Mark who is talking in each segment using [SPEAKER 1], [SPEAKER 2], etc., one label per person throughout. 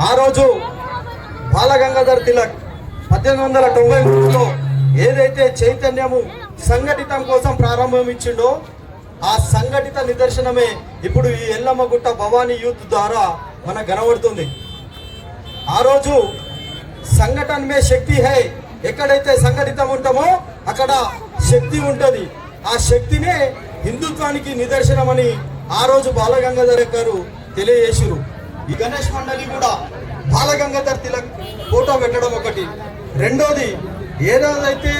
[SPEAKER 1] ఆ రోజు బాలగంగాధర్ తిలక్ పద్దెనిమిది వందల తొంభై మూడులో ఏదైతే చైతన్యము సంఘటితం కోసం ప్రారంభించిండో ఆ సంఘటిత నిదర్శనమే ఇప్పుడు ఈ ఎల్లమ్మగుట్ట భవానీ యూత్ ద్వారా మనకు కనబడుతుంది ఆ రోజు సంఘటన మే శక్తి హై. ఎక్కడైతే సంఘటితం ఉంటామో అక్కడ శక్తి ఉంటుంది. ఆ శక్తినే హిందుత్వానికి నిదర్శనమని ఆ రోజు బాలగంగాధర్ గారు తెలియజేసిరు ఈ గణేష్ మండలి కూడా బాలగంగాధర్ తిలక్ ఫోటో పెట్టడం ఒకటి. రెండోది ఏదైతే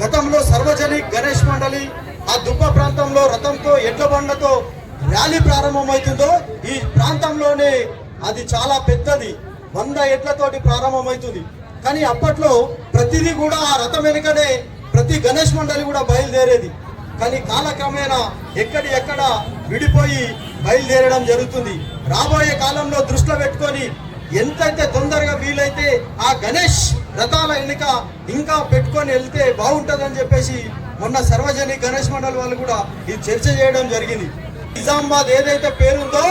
[SPEAKER 1] గతంలో సర్వజనిక్ గణేష్ మండలి ఆ దుబ్బ ప్రాంతంలో రథంతో ఎడ్ల బండతో ర్యాలీ ప్రారంభమవుతుందో ఈ ప్రాంతంలోనే అది చాలా పెద్దది. వంద ఎడ్లతోటి ప్రారంభమవుతుంది. కానీ అప్పట్లో ప్రతిదీ కూడా ఆ రథం వెనుకనే ప్రతి గణేష్ మండలి కూడా బయలుదేరేది. కానీ కాలక్రమేణా ఎక్కడి ఎక్కడ విడిపోయి బయలుదేరడం జరుగుతుంది. రాబోయే కాలంలో దృష్టిలో పెట్టుకొని ఎంతైతే తొందరగా వీలైతే ఆ గణేష్ రథాల ఎన్నిక ఇంకా పెట్టుకొని వెళ్తే బాగుంటుందని చెప్పేసి మొన్న సర్వజని గణేష్ మండలి వాళ్ళు కూడా ఇది చర్చ చేయడం జరిగింది. నిజామాబాద్ ఏదైతే పేరుందో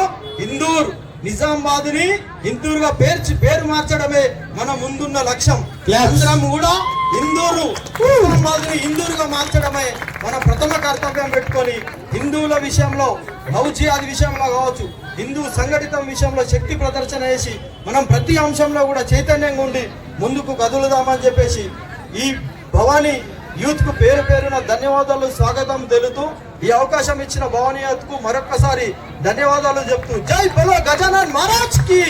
[SPEAKER 1] ఇందూర్ నిజామాబాద్ని ఇందూర్గా పేర్చి పేరు మార్చడమే మన ముందున్న లక్ష్యం. అందరం కూడా ఇందూరు నిజామాబాద్ని ఇందూర్గా మార్చడమే మన ప్రథమ కర్తవ్యం పెట్టుకొని హిందువుల విషయంలో భౌజ్యాది విషయంలో కావచ్చు హిందూ సంఘటితం విషయంలో శక్తి ప్రదర్శన చేసి మనం ప్రతి అంశంలో కూడా చైతన్యంగా ఉండి ముందుకు కదులుదామని చెప్పేసి ఈ భవానీ యూత్కు పేరు పేరున ధన్యవాదాలు స్వాగతం తెలుతూ ఈ అవకాశం ఇచ్చిన భవాని యూత్కు మరొకసారి ధన్యవాదాలు చెప్తూ జై బలో గజానన్ మహారాజ్కి.